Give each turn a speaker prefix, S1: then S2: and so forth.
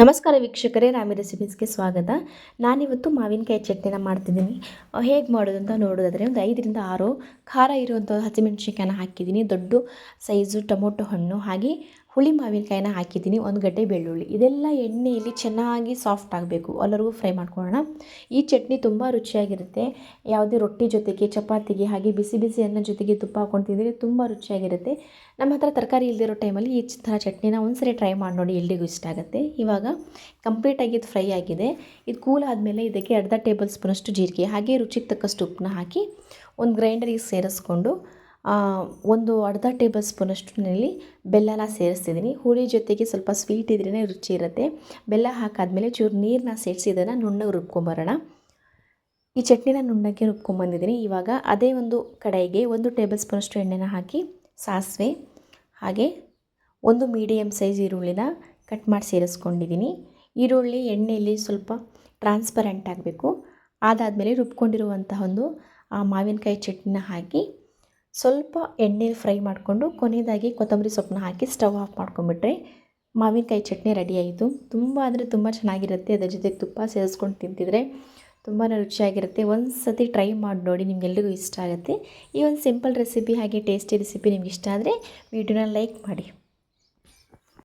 S1: ನಮಸ್ಕಾರ ವೀಕ್ಷಕರೇ, ರಾಮಿ ರೆಸಿಪೀಸ್ಗೆ ಸ್ವಾಗತ. ನಾನಿವತ್ತು ಮಾವಿನಕಾಯಿ ಚಟ್ನಿನ ಮಾಡ್ತಿದ್ದೀನಿ. ಹೇಗೆ ಮಾಡೋದು ಅಂತ ನೋಡೋದಾದರೆ ಒಂದು ಐದರಿಂದ ಆರು ಖಾರ ಇರುವಂಥ ಹಸಿಮೆಣ್ಸಿನ್ಕಾಯನ್ನ ಹಾಕಿದ್ದೀನಿ. ದೊಡ್ಡ ಸೈಜು ಟೊಮೊಟೊ ಹಣ್ಣು, ಹಾಗೆ ಹುಳಿ ಮಾವಿನಕಾಯಿನ ಹಾಕಿದ್ದೀನಿ, ಒಂದು ಗಡ್ಡೆ ಬೆಳ್ಳುಳ್ಳಿ. ಇದೆಲ್ಲ ಎಣ್ಣೆಯಲ್ಲಿ ಚೆನ್ನಾಗಿ ಸಾಫ್ಟ್ ಆಗಬೇಕು. ಎಲ್ಲರಿಗೂ ಫ್ರೈ ಮಾಡ್ಕೊಳ್ಳೋಣ. ಈ ಚಟ್ನಿ ತುಂಬ ರುಚಿಯಾಗಿರುತ್ತೆ. ಯಾವುದೇ ರೊಟ್ಟಿ ಜೊತೆಗೆ, ಚಪಾತಿಗೆ ಹಾಗೆ ಬಿಸಿ ಬಿಸಿ ಅನ್ನ ಜೊತೆಗೆ ತುಪ್ಪ ಹಾಕೊಂಡು ತಿಂದರೆ ತುಂಬ ರುಚಿಯಾಗಿರುತ್ತೆ. ನಮ್ಮ ಹತ್ರ ತರಕಾರಿ ಇಲ್ಲದಿರೋ ಟೈಮಲ್ಲಿ ಈ ಥರ ಚಟ್ನಿನ ಒಂದ್ಸರಿ ಟ್ರೈ ಮಾಡಿ ನೋಡಿ ಎಲ್ಲಿಗೂ ಇಷ್ಟ ಆಗುತ್ತೆ. ಇವಾಗ ಕಂಪ್ಲೀಟಾಗಿ ಇದು ಫ್ರೈ ಆಗಿದೆ. ಇದು ಕೂಲ್ ಆದಮೇಲೆ ಇದಕ್ಕೆ ಅರ್ಧ ಟೇಬಲ್ ಸ್ಪೂನಷ್ಟು ಜೀರಿಗೆ, ಹಾಗೆ ರುಚಿಗೆ ತಕ್ಕಷ್ಟು ಉಪ್ಪನ್ನ ಹಾಕಿ ಒಂದು ಗ್ರೈಂಡರಿಗೆ ಸೇರಿಸ್ಕೊಂಡು ಒಂದು ಅರ್ಧ ಟೇಬಲ್ ಸ್ಪೂನಷ್ಟಿನಲ್ಲಿ ಬೆಲ್ಲನ ಸೇರಿಸ್ತಿದ್ದೀನಿ. ಹುಳಿ ಜೊತೆಗೆ ಸ್ವಲ್ಪ ಸ್ವೀಟ್ ಇದ್ರೇ ರುಚಿ ಇರುತ್ತೆ. ಬೆಲ್ಲ ಹಾಕಾದ್ಮೇಲೆ ಚೂರು ನೀರನ್ನ ಸೇರಿಸಿ ಇದನ್ನು ನುಣ್ಣಗೆ ರುಬ್ಕೊಂಬರೋಣ. ಈ ಚಟ್ನಿನ ನುಣ್ಣಗೆ ರುಬ್ಕೊಂಬಂದಿದ್ದೀನಿ. ಇವಾಗ ಅದೇ ಒಂದು ಕಡಾಯಿಗೆ ಒಂದು ಟೇಬಲ್ ಸ್ಪೂನಷ್ಟು ಎಣ್ಣೆನ ಹಾಕಿ ಸಾಸಿವೆ, ಹಾಗೆ ಒಂದು ಮೀಡಿಯಮ್ ಸೈಜ್ ಈರುಳ್ಳಿನ ಕಟ್ ಮಾಡಿ ಸೇರಿಸ್ಕೊಂಡಿದ್ದೀನಿ. ಈರುಳ್ಳಿ ಎಣ್ಣೆಯಲ್ಲಿ ಸ್ವಲ್ಪ ಟ್ರಾನ್ಸ್ಪರೆಂಟ್ ಆಗಬೇಕು. ಅದಾದಮೇಲೆ ರುಬ್ಕೊಂಡಿರುವಂತಹ ಒಂದು, ಆ, ಮಾವಿನಕಾಯಿ ಚಟ್ನಿನ ಹಾಕಿ ಸ್ವಲ್ಪ ಎಣ್ಣೆಲಿ ಫ್ರೈ ಮಾಡಿಕೊಂಡು ಕೊನೆಯದಾಗಿ ಕೊತ್ತಂಬರಿ ಸೊಪ್ಪನ್ನ ಹಾಕಿ ಸ್ಟವ್ ಆಫ್ ಮಾಡ್ಕೊಂಬಿಟ್ರೆ ಮಾವಿನಕಾಯಿ ಚಟ್ನಿ ರೆಡಿ ಆಯಿತು. ತುಂಬ ಅಂದರೆ ತುಂಬ ಚೆನ್ನಾಗಿರುತ್ತೆ. ಅದರ ಜೊತೆಗೆ ತುಪ್ಪ ಸೇರಿಸ್ಕೊಂಡು ತಿಂತಿದ್ರೆ ತುಂಬಾ ರುಚಿಯಾಗಿರುತ್ತೆ. ಒಂದು ಸತಿ ಟ್ರೈ ಮಾಡಿ ನೋಡಿ ನಿಮಗೆಲ್ಲರಿಗೂ ಇಷ್ಟ ಆಗುತ್ತೆ. ಈ ಒಂದು ಸಿಂಪಲ್ ರೆಸಿಪಿ ಹಾಗೆ ಟೇಸ್ಟಿ ರೆಸಿಪಿ ನಿಮ್ಗೆ ಇಷ್ಟ ಆದರೆ ವಿಡಿಯೋನ ಲೈಕ್ ಮಾಡಿ.